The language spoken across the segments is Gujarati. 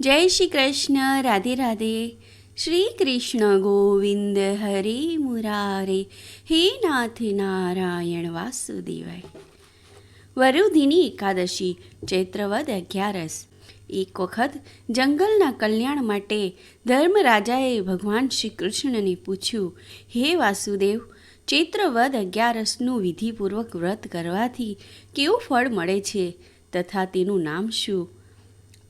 જય શ્રી કૃષ્ણ, રાધે રાધે. શ્રી કૃષ્ણ ગોવિંદ હરે મુરારે. હે નાથ નારાયણ વાસુદેવાય. વરુધિની એકાદશી, ચૈત્રવદ અગિયારસ. એક વખત જંગલના કલ્યાણ માટે ધર્મરાજાએ ભગવાન શ્રી કૃષ્ણને પૂછ્યું, હે વાસુદેવ, ચૈત્રવદ અગિયારસનું વિધિપૂર્વક વ્રત કરવાથી કેવું ફળ મળે છે? તથા તેનું નામ શું?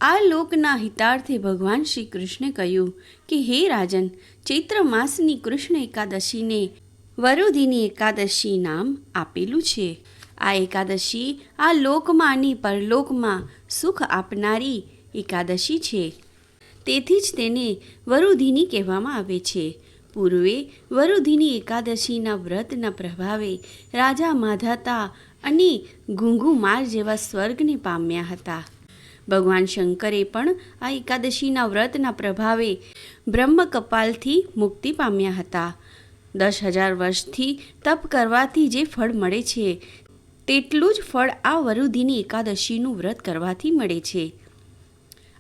આ લોકના હિતાર્થે ભગવાન શ્રી કૃષ્ણે કહ્યું કે, હે રાજન, ચૈત્ર માસની કૃષ્ણ એકાદશીને વરુધિની એકાદશી નામ આપેલું છે. આ એકાદશી આ લોકમાં અને પરલોકમાં સુખ આપનારી એકાદશી છે. તેથી જ તેને વરુધિની કહેવામાં આવે છે. પૂર્વે વરુધિની એકાદશીના વ્રતના પ્રભાવે રાજા માધાતા અને ગુંગુમાર જેવા સ્વર્ગને પામ્યા હતા. ભગવાન શંકરે પણ આ એકાદશીના વ્રતના પ્રભાવે બ્રહ્મ કપાલથી મુક્તિ પામ્યા હતા. દસ હજાર વર્ષથી તપ કરવાથી જે ફળ મળે છે, તેટલું જ ફળ આ વરુધિની એકાદશીનું વ્રત કરવાથી મળે છે.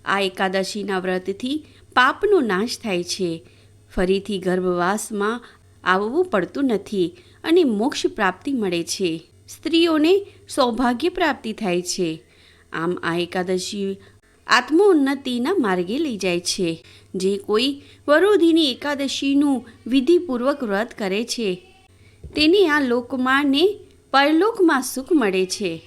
આ એકાદશીના વ્રતથી પાપનો નાશ થાય છે. ફરીથી ગર્ભવાસમાં આવવું પડતું નથી અને મોક્ષ પ્રાપ્તિ મળે છે. સ્ત્રીઓને સૌભાગ્ય પ્રાપ્તિ થાય છે. આમ આ એકાદશી આત્મોન્નતિના માર્ગે લઈ જાય છે. જે કોઈ વરોધીની એકાદશીનું વિધિપૂર્વક વ્રત કરે છે, તેને આ લોકમાંને પરલોકમાં સુખ મળે છે.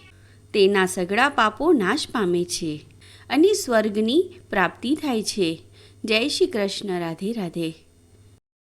તેના સઘળા પાપો નાશ પામે છે અને સ્વર્ગની પ્રાપ્તિ થાય છે. જય શ્રી કૃષ્ણ, રાધે રાધે.